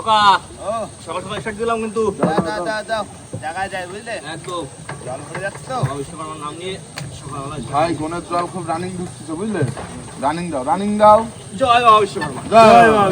ওকা। ও সকাল সকাল স্টার্ট দিলাম কিন্তু। জায়গায় যাই বুঝলে? একদম জল ভরে যাচ্ছে তো। বাবা বিশ্বকর্মার নাম নিয়ে ভাই গনের জল খুব রানিং ঢুকতেছে বুঝলে? রানিং দাও রানিং দাও। জয় বাবা বিশ্বকর্মা। জয় বাবা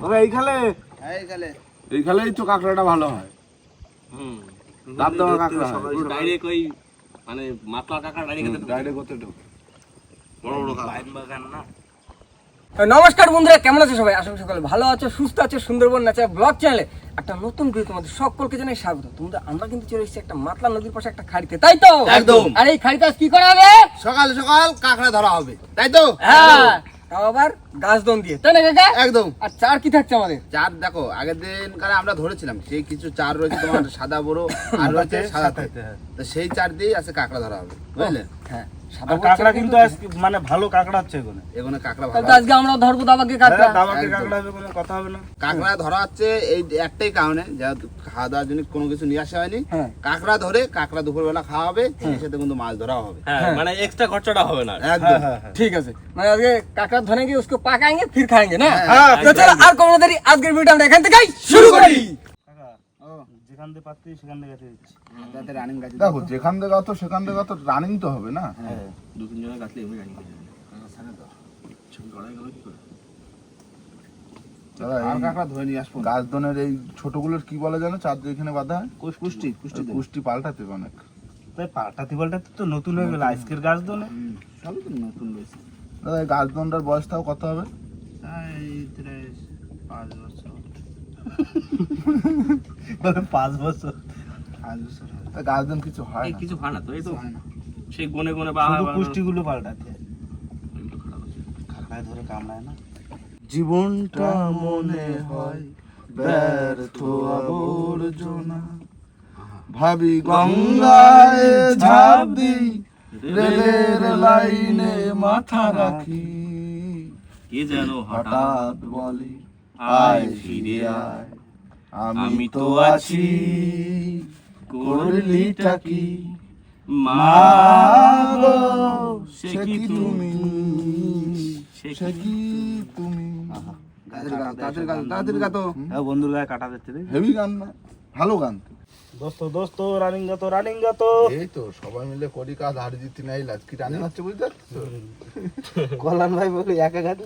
তবে এই এইখানেই তো কাঁকড়াটা ভালো হয়। হুম। দাম দেওয়া কাঁকড়া ডাইরেক্ট ওই মানে মাতলা কাকা ডাইরেক্ট ডাইরেক্ট করতে ঢোক। বড় বড় বাগান না। নমস্কার বন্ধুরা কেমন আছো সবাই? আশা করি সকালে ভালো আছো সুস্থ আছো সুন্দরবন ন্যাচার ব্লগ চ্যানেলে একটা নতুন ভিডিও তোমাদের সকলকে জানাই স্বাগত। তোমরা আমরা কিন্তু চলে এসেছি একটা মাতলা নদীর পাশে একটা খাড়িতে তাই তো? একদম। আর এই খাড়িতে আজ কি করা হবে? সকাল সকাল কাঁকড়া ধরা হবে তাই তো? হ্যাঁ। তাও আবার গাছ দম দিয়ে। তাই না কাকা? একদম। আর চার কি থাকছে আমাদের? চার দেখো আগের দিন কালে আমরা ধরেছিলাম সেই কিছু চার রয়েছে তোমার সাদা বড় আর রয়েছে সাদা তো সেই চার দিয়ে আছে কাঁকড়া ধরা হবে বুঝলে? হ্যাঁ। কাঁকড়া কিন্তু কাঁকড়া না। খাওয়া ধরে দুপুরবেলা খাওয়া হবে কিন্তু মাছ ধরা হবে। হ্যাঁ, মানে এক্সট্রা খরচাটা হবে না একদম। ঠিক আছে। মানে আজকে কাঁকড়া ধরে গিয়ে পাকায় না? হ্যাঁ। আর কোনো আজকের ভিডিও শুরু করি। যেখান থেকে পাচ্ছি সেখান থেকে গেছে দিচ্ছি। তাতে রানিং গাছ দেখো যেখান থেকে সেখান থেকে রানিং তো হবে না? দু তিন জনের কাছে এমনি জানি ছবি করা গেল কি করে? এই ধরে নিয়ে আসব গাছদনের এই ছোটগুলোর কি বলে জানো? চার এখানে বাঁধা হয়? পুষ্টি পুষ্টি পুষ্টি পাল্টাতে অনেক। তাই পাল্টাতে পাল্টাতে তো নতুন হয়ে গেল আজকের গাছ তো না সবই তো নতুন রয়েছে। দাদা এই গাছদনটার বয়স তাও কত হবে? পাঁচ পাঁচ বছর। পাঁচ বছর। তা গাছদন কিছু হয় এই কিছু হয় না তো এই তো হয় না। সেই গনে গনে বা পুষ্টিগুলো পাল্টাতে কাঁকড়ায় ধরে কামড়ায় না। জীবনটা মনে হয় ব্যর্থ আবর্জনা। ভাবি গঙ্গায় ঝাঁপ দিই রেলের লাইনে মাথা রাখি। কে যেন হঠাৎ বলি আয় ফিরে আয়। আমি তো আছি করলিটা কি? মা সে কি তুমি? সে কি তুমি? তাদের তাদের হ্যাঁ বন্ধুর গায়ে কাটা হেভি গান না? ভালো গান। দোস্ত দোস্ত রানিং গাতো রানিং গাতো। এই তো সবাই মিলে করি কাজ হারি জিতি নাই লাজ কি রানি হচ্ছে বুঝতে পারছ কল্যাণ ভাই বলে একা গাছে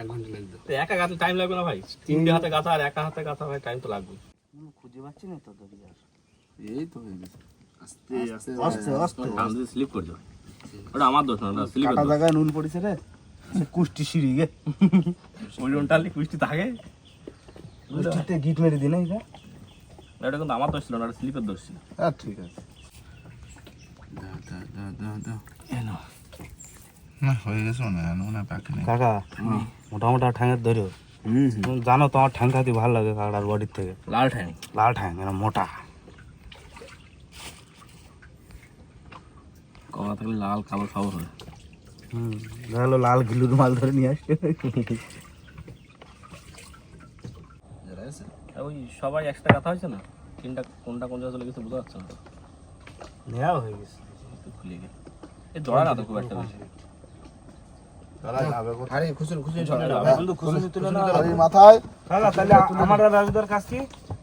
এক ঘণ্টা লাগবে। একা গাছে টাইম লাগবে না ভাই? তিনটে হাতে গাথা আর একা হাতে গাথা ভাই টাইম তো লাগবে খুঁজে পাচ্ছি না তো ধরি আর? এই তো হয়ে গেছে। আস্তে আস্তে আস্তে আস্তে দিয়ে স্লিপ করছ? ওটা আমার দোষ না ওটা স্লিপের কাটা জায়গায় নুন পড়েছে রে। সে কুষ্টি সিঁড়ি গে। ওজন টানলে কুষ্টি থাকে। কুষ্টিতে গিট মেরে দি না এটা এটা কিন্তু আমার দোষ ছিল না ওটা স্লিপের দোষ ছিল। হ্যাঁ ঠিক আছে। দাও, দাও, দাও, দাও, দাও। না হয়ে গেছে মনে হয় মনে হয় নেই। কাকা মোটা মোটা ঠ্যাঙের ধরো জানো তোমার ঠ্যাং খাতে ভালো লাগে কাকড়ার বডির থেকে। লাল ঠ্যাং। লাল ঠ্যাং এরা মোটা। কমা থাকলে লাল খাবার খাবার হয় হুম লাল ঘিলুর মাল ধরে নিয়ে আসছে। ওই সবাই একসাথে কথা হয়েছে না? তিনটা কোনটা কোন জায়গায় চলে গেছে বুঝতে পারছ না? নেওয়া হয়ে গেছে। খুলে গেছে এই জড়া না তো খুব একটা বেশি? আরে বন্ধু তুলে না? মাথায়। তাহলে আমার রাজুদার কাজ কি?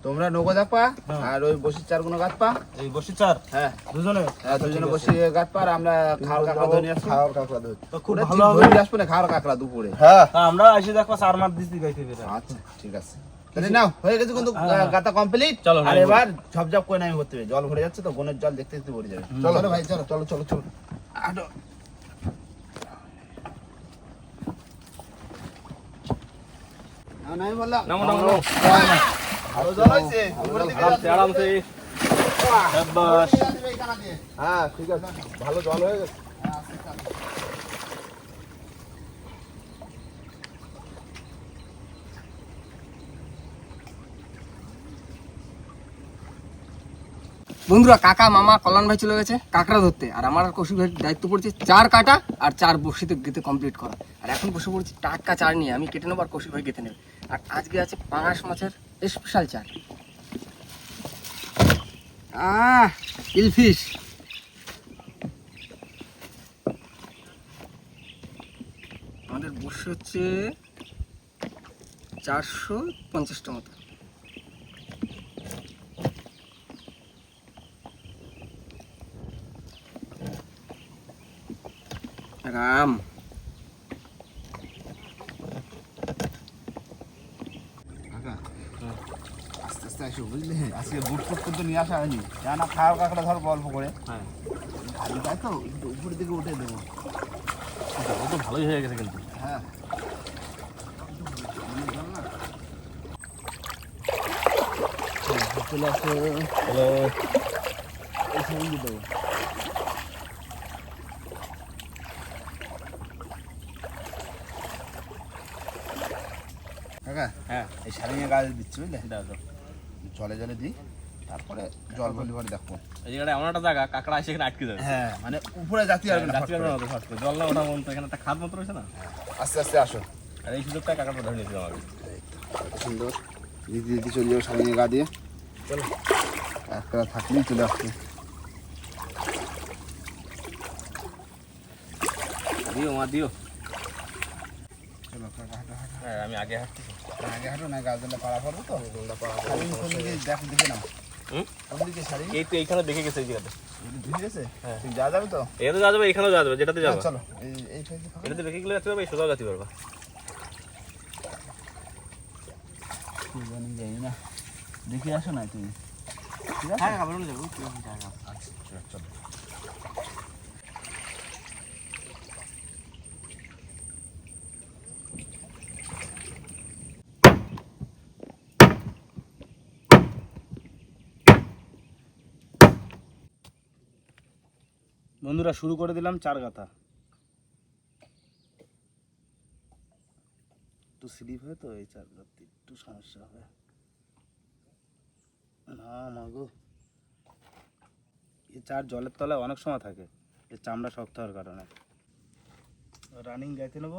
তোমরা নৌকো পা আর ওই বসির চার পা। এই বসি চার? হ্যাঁ। দুজনে? হ্যাঁ, দুজনে বসে গাছ পা আর আমরা খাওয়ার কাঁকড়া ধরে খাওয়ার কাঁকড়া ধরছি তো খুব ভালো হবে ধরে আসব না খাওয়ার কাঁকড়া দুপুরে? হ্যাঁ। আমরা এসে দেখো চার গাইতে বেরা আচ্ছা ঠিক আছে। তাহলে নাও হয়ে গেছে কিন্তু গাতা কমপ্লিট চলো, আর এবার ঝপঝপ করে নামি করতে হবে। জল ভরে যাচ্ছে তো বনের জল দেখতে দেখতে ভরে যাবে। চলো ভাই চলো চলো চলো চলো। আটো। বন্ধুরা, কাকা, মামা, কল্যাণ ভাই চলে গেছে কাঁকড়া ধরতে। আর আমার কৌশিক ভাইয়ের দায়িত্ব পড়ছে চার কাটা আর চার বসিতে গেতে কমপ্লিট করা। আর এখন বসে পড়ছি টাটকা চার নিয়ে। আমি কেটে নেব আর কৌশিক ভাই গেতে নেবে। আর আজকে আছে পাঙাশ মাছের স্পেশাল চার আহ ইলফিশ আমাদের বসে হচ্ছে চারশো পঞ্চাশটা মতো রাম কাকা, আস্তে বুঝলে? আজকে বুট ফুট কিন্তু নিয়ে আসা হয়নি। কেন খাওয়ার কাঁকড়া ধরবো অল্প করে। হ্যাঁ। খালি তাই তো? উপরের দিকে উঠে দেবো। ও তো ভালোই হয়ে গেছে কিন্তু। হ্যাঁ। চলে আসো। হ্যালো। এই সাইড দেবো। কাকা হ্যাঁ। এই সারিয়ে গাছ দিচ্ছি বুঝলে? দাও দাও। জলে জলে দিই তারপরে জল ভরি ভরে দেখো। এই জায়গাটা এমন একটা জায়গা কাঁকড়া এসে এখানে আটকে যাবে। হ্যাঁ মানে উপরে যাতে পারবে না যাত্রী পারবে না তো জল না ওঠা পর্যন্ত এখানে একটা খাদ মতো রয়েছে না? আস্তে আস্তে আসো। আর এই সুযোগটা কাঁকড়াটা ধরে নিয়েছিলাম আমি সুন্দর। দিদি দিদি চলে যাব সারিয়ে গা দিয়ে। চলো। একটা থাকলেই চলে আসবে। দিও মা দিও। চলো কাকা হাঁটো হাঁটো হ্যাঁ আমি আগে হাঁটছি। আগে হাঁটো না পাড়া পড়ব তো। দেখে নাও। শাড়ি। এই তো এইখানে দেখে গেছে গেছে? হ্যাঁ। ঠিক যাওয়া যাবে তো? এটা যাওয়া যাবে এখানেও যাওয়া যাবে যেটাতে যাবে। হ্যাঁ, চলো এই এটাতে দেখে গেলে যাতে পারবে সোজাও যেতে পারবা জানি না। দেখে আসো না তুমি। ঠিক আছে? হ্যাঁ খাবার যাব। আচ্ছা চলো, বন্ধুরা, শুরু করে দিলাম চার গাথা। একটু স্লিপ হয় তো, এই চার গাথা একটু সমস্যা হবে। না মাগো এই চার জলের তলায় অনেক সময় থাকে এই চামড়া শক্ত হওয়ার কারণে। রানিং গাইতে নেব।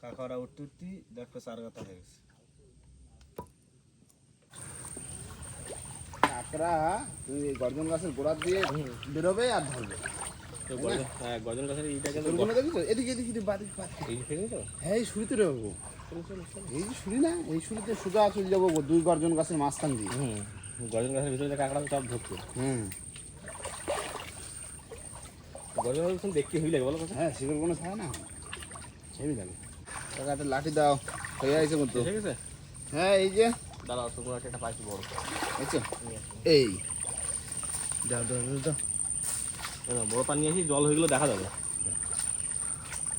কাকারা উঠতে উঠতে দেখো চার গাথা হয়ে গেছে। কাঁকড়া তুমি এই গর্জন গাছের গোড়া দিয়ে বেরোবে আর ধরবে। হ্যাঁ গর্জন গাছের তোরগুলো এদিকে এদিকে বাদিক তো? হ্যাঁ এই শুরিতে এই না এই শুরিতে সোজা চলে যাব গো, দুই গর্জন গাছের মাঝখান দিয়ে। হুম গর্জন গাছের ভিতরে কাঁকড়া সব হুম। গর্জন গাছ দেখতে লাগে বলো হ্যাঁ কোনো থাকে না। হেবি লাগে। কাকাতে লাঠি দাও। হয়ে আছে কিন্তু ঠিক আছে হ্যাঁ এই যে। দাঁড়াও তোমার একটা পাইছি বড়। দেখছ এই। বড় পানি আসি জল হয়ে গেলে দেখা যাবে।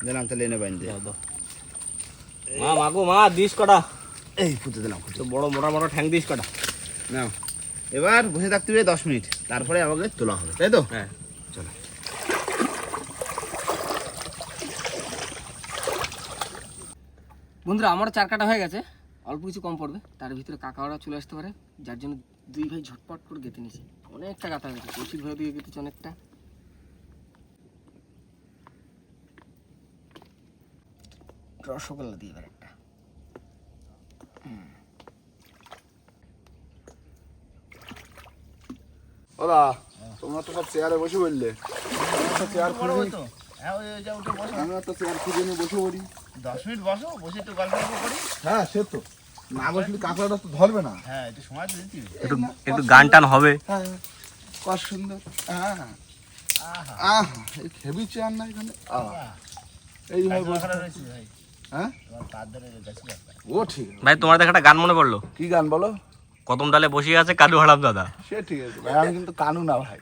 দিলাম তাহলে এনে বাইন দিয়ে মা মাগো মা দিস কটা। এই দিলাম বড় মোটা মোটা ঠ্যাং দিস কটা। নাও। এবার বসে থাকতে হবে দশ মিনিট। তারপরে আমাকে তোলা হবে তাই তো? হ্যাঁ। চলো। বন্ধুরা আমারও চার কাটা হয়ে গেছে। অল্প কিছু কম পড়বে তার ভিতরে কাকাওয়ারা চলে আসতে পারে যার জন্য দুই ভাই ঝটপট করে গেঁথে নিয়েছে। অনেকটা কাটা হয়েছে কৌশিক ভাই দিয়ে গেতেছে অনেকটা। রসগোল্লা দিয়ে এবার একটা। ওরা তোমরা তো সব চেয়ারে বসে বললে চেয়ার খুঁজে তো। হ্যাঁ ওই ওই উঠে বসো। আমি একটা চেয়ার খুঁজে নিয়ে বসে পড়ি। দশ মিনিট বসো বসে একটু গল্প গল্প করি। হ্যাঁ সে তো। না বসলে কাঁকড়াটা তো ধরবে না। হ্যাঁ একটু সময় তো দিতে একটু একটু গান টান হবে। হ্যাঁ কত সুন্দর। হ্যাঁ। আহ। এই চেয়ার না এখানে? রয়েছে ভাই। হ্যাঁ। ও ঠিক ভাই তোমার দেখা একটা গান মনে পড়ল? কি গান বলো? কদম ডালে বসে আছে কালু হারাম দাদা। সে ঠিক আছে। ভাই আমি কিন্তু কানু না ভাই।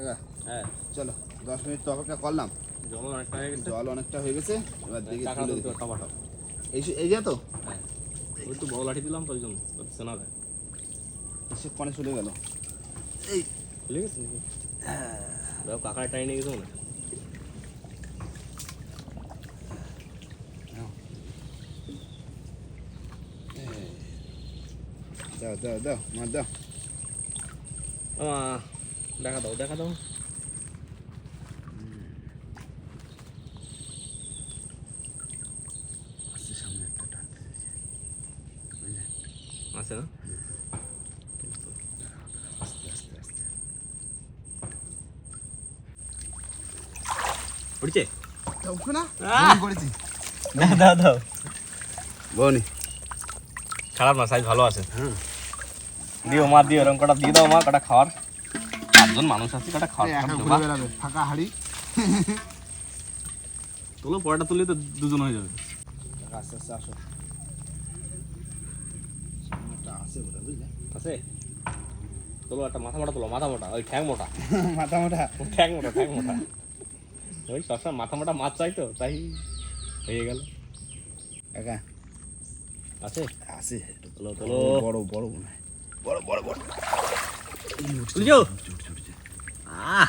কাকা, হ্যাঁ। চলো দশ মিনিট তো অপেক্ষা করলাম। জল অনেকটা হয়ে গেছে। জল অনেকটা হয়ে গেছে এবার দেখি তুলে তুলতে এই এই যে তো? ওই তো বড় লাঠি দিলাম তো ওই জন্য শোনা যায় সে কনে চলে গেল। ভুলে গেছি নাকি? দেখো কাকায় টাই নিয়ে গেছো না দাও দাও দাও মার দাও। আমা দেখা দাও দেখা দাও আছে না আস্তে আস্তে আস্তে পড়ছে না দাও দাও দাও বনি খারাপ না সাইজ ভালো আছে দিও মা দিও এরকম কটা দিয়ে দাও মা কটা খাওয়ার পাঁচজন মানুষ আছে কটা। বেড়াবে ফাঁকা হাড়ি। তোলো পরোটা তুললে তো দুজন হয়ে যাবে। আস্তে আস্তে আসো। আছে বোধহয় বুঝলে? আছে? তোলো একটা মাথা মোটা তোলো মাথা মোটা ওই ঠ্যাং মোটা। মাথা মোটা? ঠ্যাং মোটা ঠ্যাং মোটা। ওই সবসময় মাথা মোটা মাছ চাই তো তাই হয়ে গেল। একা? আছে? আছে তোলো তোলো। বড় বড় বড় বড় বড় আহ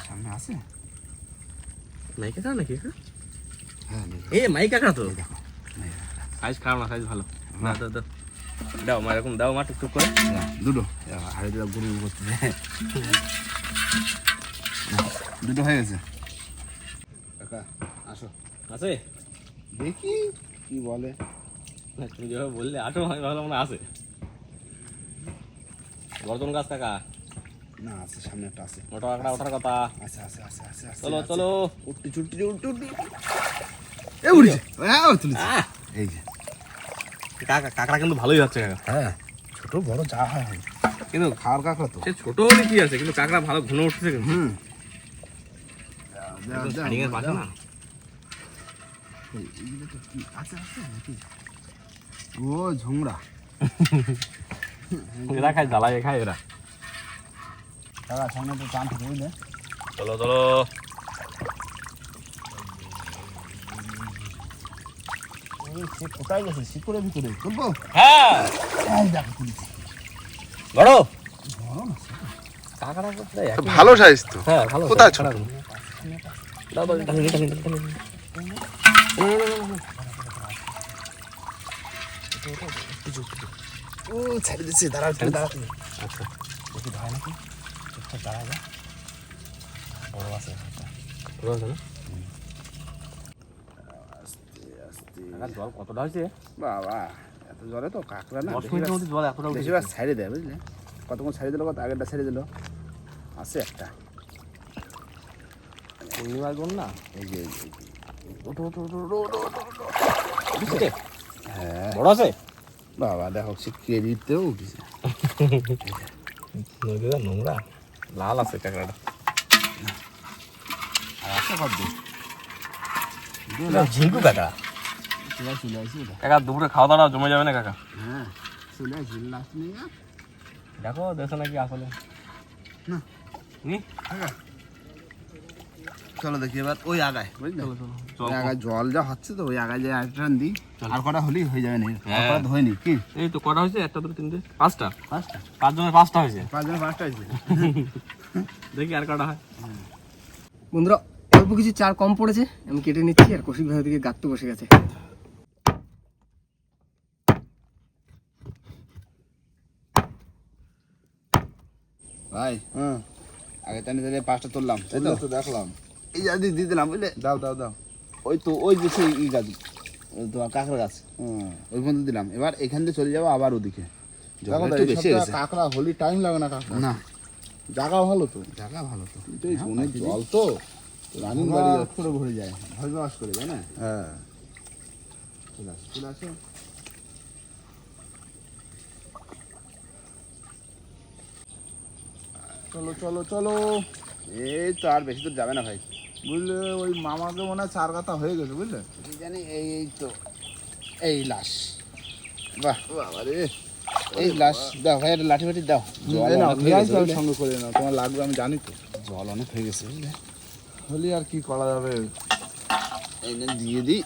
সামনে আছে? মাইকে খাও নাকি? হ্যাঁ। এ মাইক তো দেখো সাইজ খারাপ না সাইজ ভালো। না। দাও দাও। দাও মা এরকম দাও মা টুকটুক করে। দুটো। দুটো গরু করতে দুটো হয়ে গেছে। কাকা আসো। আছে? দেখি কি বলে। না, তুমি যেভাবে বললে আটো আমি ভাবলাম না আছে। গর্জন গাছ কাকা। না আছে সামনে একটা আছে। মোটা কাঁকড়া ওঠার কথা। আছে আছে আছে আছে চলো চলো। উঠতে ছুটতে উঠতে উঠতে এ উঠেছে হ্যাঁ তুলেছে এই যে। কাকা কাঁকড়া কিন্তু ভালোই হচ্ছে কাকা। হ্যাঁ ছোট বড় যা হয়। কিন্তু খাওয়ার কাঁকড়া তো। সে ছোট হলে কি আছে? কিন্তু কাঁকড়া ভালো ঘন উঠছে কিন্তু। হুম। না? ও ঝুমরা। এরা খায় জ্বালায় খায় এরা। কাকা সামনে তো থেকে বুঝলে চলো চলো কোথায় গেছে শিকড়ের ভিতরে তুলবো হ্যাঁ দেখো তুলেছি বড় ভালো সাইজ তো হ্যাঁ ভালো কোথায় টানি টানি টানি ও ছেড়ে দিচ্ছে দাঁড়া দাঁড়া আচ্ছা নাকি দাঁড়া যা। বড় আছে পুরো আছে না? আস্তে আস্তে কাকার জল কতটা হয়েছে? বাবা এত জলে তো কাঁকড়া না জল এতটা বেশিরভাগ ছাড়িয়ে দেয় বুঝলে? কতক্ষণ ছাড়িয়ে দিল কত? আগেরটা ছাড়িয়ে দিল। আছে একটা। পূর্ণিমার গুণ না? এই যে হ্যাঁ। বড় আছে? বাবা দেখো সে কেরিতেও উঠেছে। নোংরা। লাল আছে কাঁকড়াটা ঝিঙ্কু কাঁকড়া। কাকা দুপুরে খাওয়া দাওয়া জমে যাবে না কাকা? হ্যাঁ চলে আসি লাস্ট নেই দেখো দেখো নাকি আসলে। না। চলো দেখি এবার ওই আগায় বুঝলে? ওই আগায় জল যা হচ্ছে তো ওই আগায় যে দিই আর কটা হলেই হয়ে যাবে না। আর হ্যাঁ। কটা ধোয়নি কি? এই তো কটা হয়েছে? একটা দুটো তিনটে পাঁচটা? পাঁচটা। পাঁচ জনের পাঁচটা হয়েছে? পাঁচটা হয়েছে। দেখি আর কটা হয়। বন্ধুরা অল্প কিছু চার কম পড়েছে আমি কেটে নিচ্ছি আর কৌশিক ভাই ওদিকে গাঁততে বসে গেছে। ভাই হ্যাঁ আগে দিলে পাঁচটা তুললাম তাই তো দেখলাম। এই যা দিয়ে দিলাম বুঝলে? দাও দাও দাও। ওই তো ওই যে সেই ই গাছ তোমার কাঁকড়া গাছ। হুম। ওই পর্যন্ত দিলাম। এবার এখান থেকে চলে যাব আবার ওদিকে। কাঁকড়া হলি টাইম লাগে না কাঁকড়া। না। জায়গা ভালো তো। জায়গা ভালো তো। কিন্তু জল তো রানিং বাড়ি করে ভরে যায়। ভয় বাস করে না হ্যাঁ। চলে আসো চলে আসো চলো চলো চলো। এই তো আর বেশি দূর যাবে না ভাই। বুঝলে ওই মামাকে মনে হয় চার কথা হয়ে গেছে বুঝলে? জানি এই এই তো এই লাশ। বাহ। বাবা রে এই লাশ দাও ভাই লাঠি ফাঠি দাও? সঙ্গে করে নাও তোমার লাগবে আমি জানি তো। জল অনেক হয়ে গেছে বুঝলে? হলি আর কি করা যাবে? এই দিয়ে দিই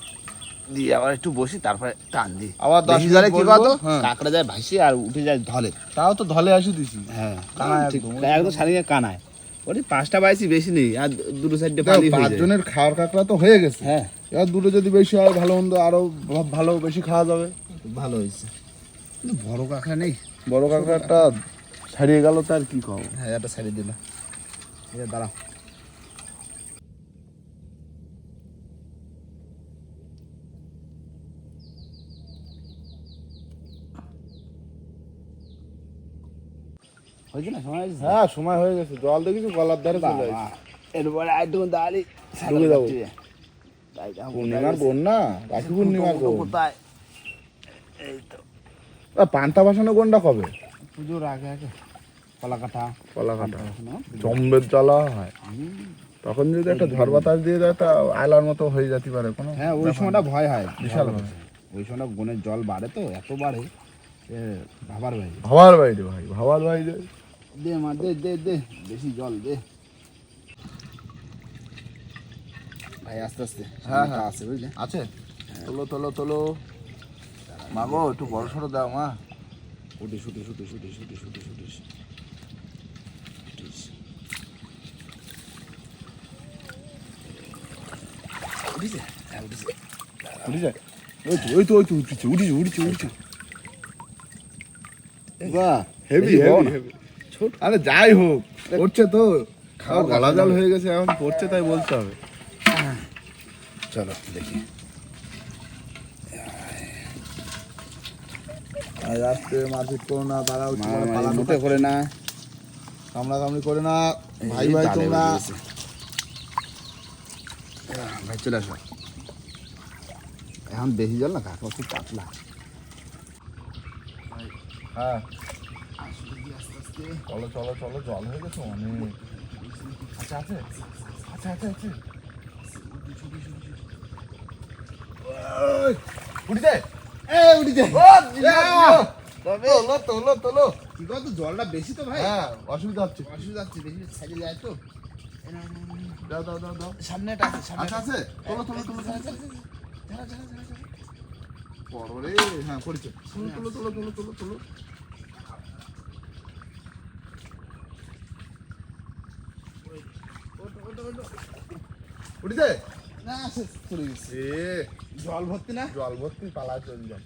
দিয়ে আবার একটু বসি তারপরে টান দিই আবার দশ জলে কি বলতো? হ্যাঁ। কাঁকড়া যায় ভাসি আর উঠে যায় ধলে। তাও তো ধলে আসি দিছি। হ্যাঁ। কানায় একদম। একদম সারিয়ে কানায়। ওরে পাঁচটা বাইসি বেশি নেই। আর দুটো সাইডে পানি পাঁচজনের খাওয়ার কাঁকড়া তো হয়ে গেছে। হ্যাঁ। এবার দুটো যদি বেশি হয় ভালো মন্দ আরও ভালো বেশি খাওয়া যাবে। ভালো হয়েছে। বড় কাঁকড়া নেই। বড় কাঁকড়াটা ছাড়িয়ে গেল তার কি কম? হ্যাঁ একটা ছাড়িয়ে দিলাম। এটা দাঁড়াও। হয়েছে না? সময় হয়েছে? হ্যাঁ সময় হয়ে গেছে। জল দেখিস গলার ধারে চলে আসছে। এরপরে একটু দাঁড়ি ঢুকে যাব। পূর্ণিমার বোন না রাখি পূর্ণিমার কোথায়? এই তো। পান্তা বাসানো কোনটা কবে? পুজোর আগে আগে। কলা কাটা জম্বের জ্বালা হয়। তখন যদি একটা ঝড় বাতাস দিয়ে দেয় তা আয়লার মতো হয়ে যেতে পারে। কোনো হ্যাঁ ওই সময়টা ভয় হয়। বিশাল ভয়। ওই সময়টা বনের জল বাড়ে তো এত বাড়ে। ভাবার ভাই ভাবার বাইরে ভাই ভাবার বাইরে দে মা দে দে দে। বেশি জল দে। ভাই আস্তে আস্তে। হ্যাঁ হ্যাঁ। আছে বুঝলে? আছে। হ্যাঁ। তোলো তোলো তোলো। মা গো একটু বড় সড়ো দাও মা। উঠিস উঠিস উঠিস উঠিস উঠিস উঠিস উঠিস। হ্যাঁ, উঠিছে? উঠিছে। উঠিছে? ওই তো ওই তো উঠিছে উঠিছে উঠিছে উঠিছে। হেভি হেভি হেভি আরে যাই হোক পড়ছে তো। খাওয়া গলা জল হয়ে গেছে এখন পড়ছে তাই বলতে হবে। চলো দেখি। আস্তে মারপিট করো না দাঁড়াও মোটে করে না। কামড়া কামড়ি করে না। ভাই ভাই তোমরা। ভাই চলে আসো। এখন বেশি জল না কাকা? খুব পাতলা। হ্যাঁ। চলো চলো চলো জল হয়ে গেছে অনেক। আচ্ছা আছে। আচ্ছা আচ্ছা আছে। উঠে এ উঠিছে তোলো তোলো তোলো। কি কথা জলটা বেশি তো ভাই? হ্যাঁ অসুবিধা হচ্ছে। অসুবিধা হচ্ছে বেশি সাইডে যায় তো। দাও দাও দাও দাও। সামনেটা আছে সামনে আচ্ছা আছে। তোলো তোলো তোলো তোলো। বড় রে। হ্যাঁ পড়েছে। তোলো তোলো তোলো তোলো তোলো তোলো উঠেছে না আছে চলে গেছে। এ জল ভর্তি না? জল ভর্তি পালা চল যাও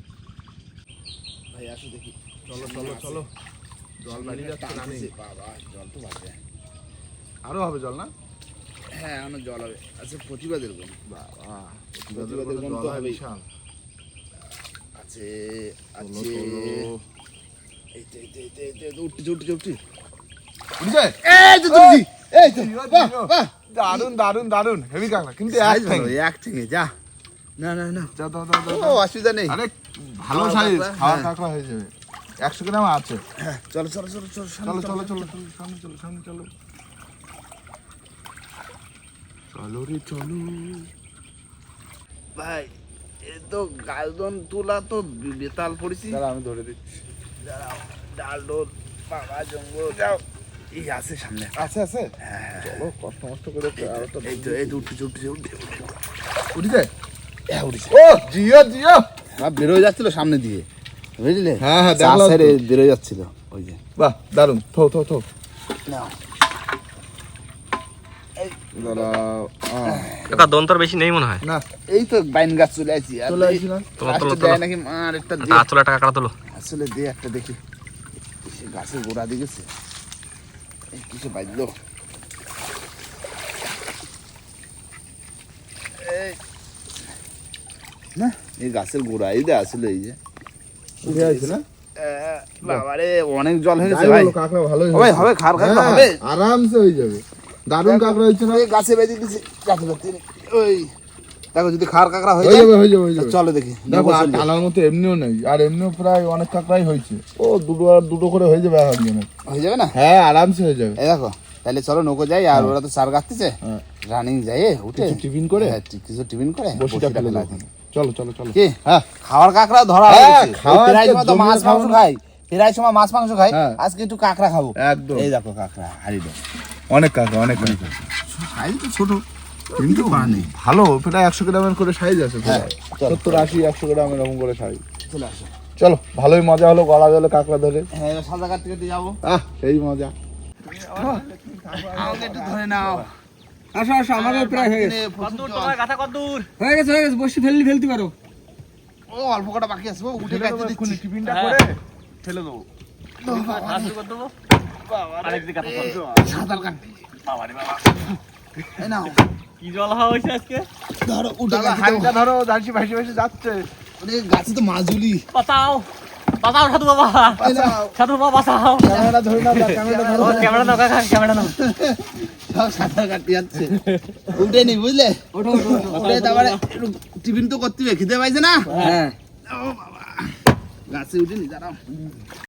ভাই আসো দেখি। চলো চলো চলো। জল বাড়ি যাচ্ছে না টানতেছে। বাবা জল তো আরও হবে জল না? হ্যাঁ আমার জল হবে। আচ্ছা প্রতিবাদের গুণ বাবা প্রতিবাদের তো হবেই। আছে আছে। এই এই এই তো এই তো, এই তো উঠছে এই তো তুলছি এই তো বাহ বাহ। দারুণ দারুণ দারুণ হেভি কাঁকড়া কিন্তু এক থেকে যা। না না না। যা দাও দাও ও অসুবিধা নেই। আরে ভালো সাইজ কাঁকড়া, খাওয়ার হ্যাঁ। কাঁকড়া হয়ে যাবে। একশো গ্রাম আছে। হ্যাঁ চলো চলো চলো চলো চলো চলো চলো সামনে চলো সামনে চলো। চলো রে চলো। ভাই এ তো গালদন তোলা তো বেতাল পড়েছি। আমি ধরে দিচ্ছি। ডাল ডোল বাবা জঙ্গল যাও। এই আছে সামনে। আছে আছে? চলো কষ্ট মষ্ট করে আরও তো এই তো এই তো উঠছে উঠছে উঠছে উঠেছে। হ্যাঁ উঠছে। ও জিও জিও! আর বেরোয় যাচ্ছিল সামনে দিয়ে। বুঝলে? হ্যাঁ, হ্যাঁ, দেখলাম তো। বেরোয় যাচ্ছিল ওই যে। বাহ দারুণ থো থো থো। দন্তর বেশি নেই মনে হয়। না। এই তো বাইন গাছ চলে না? তোলো, নাকি মার একটা দে। আচলে টাকা কাটা তোলো। আসলে দে একটা দেখি। সে গাছের গোড়া দিকেছে এই কিছু বাজলো এই না এই গাছের গোড়া এই দে আসলে এই যে উঠে আছে না বাবারে অনেক জল হয়ে গেছে ভাই কাঁকড়া ভালোই হবে হবে খার হ্যাঁ, হবে আরামসে হয়ে যাবে দারুণ কাঁকড়া হচ্ছে না গাছে বেঁধে দিছি গাছে বেঁধে ওই দেখো যদি খার কাঁকড়া হয়ে হয়ে যাবে হয়ে যাবে হয়ে যাবে। চলো দেখি দেখো আর টানার মতো এমনিও নেই আর এমনিও প্রায় অনেক কাঁকড়াই হয়েছে। ও দুটো আর দুটো করে হয়ে যাবে জন্য হয়ে যাবে না? হ্যাঁ আরামসে হয়ে যাবে। এই দেখো তাহলে চলো নৌকো যাই আর ওরা তো সার হ্যাঁ। রানিং যাই উঠে টিফিন করে? হ্যাঁ, কিছু টিফিন করে বসিটা বসিটা ফেলে ফেলা চলো চলো চলো। কি? হ্যাঁ খাওয়ার কাঁকড়া ধরা হ্যাঁ, হয়েছে খাওয়ার প্রায় তো সময় তো মাছ মাংস। খাই। প্রায় সময় মাছ মাংস খাই। হ্যাঁ। আজকে একটু কাঁকড়া খাব। একদম। এই দেখো কাঁকড়া হাড়িটা অনেক কাঁকড়া অনেক কাঁকড়া। সাইজ তো ছোট। কিন্তু ভালো প্রায় একশো গ্রামের করে সাইজ আছে হ্যাঁ, চলো। সত্তর আশি একশো গ্রাম এরকম করে সাইজ চলে আসো। চলো ভালোই মজা হলো গলা জলে কাঁকড়া ধরে। হ্যাঁ সাদা কাটতে কেটে যাব। আহ সেই মজা। আমাকে একটু ধরে নাও। আসো প্রায় হয়ে গেছে। তোমার গাথা কত দূর হয়ে গেছে হয়ে গেছে বসে ফেললি ফেলতে পারো। ও অল্প কটা বাকি আছে উঠে কাটতে দিচ্ছি। টিফিনটা হ্যাঁ। করে ফেলে দেবো। সাঁতার কাটতে বাবা। এই নাও। কি জল হাওয়া হয়েছে আজকে? ধরো উঠে। হাড়িটা ধরো দাঁড়িয়ে ভাসি ভাসি যাচ্ছে। ওরে গাছে তো মাজুলি বাঁচাও বাঁচাও সাধু বাবা। সাধু বাবা বাঁচাও ক্যামেরাটা ধরে নাও ক্যামেরাটা ধরো ক্যামেরা নাও কাকা ক্যামেরা নাও। সব সাঁতার কাটতে যাচ্ছে। উঠে নি বুঝলে? ওঠো ওঠো ওঠো। উঠে তারপরে টিফিন তো করতে হবে খিদে পাইছে না? হ্যাঁ। ও বাবা। গাছে উঠে নি দাঁড়াও।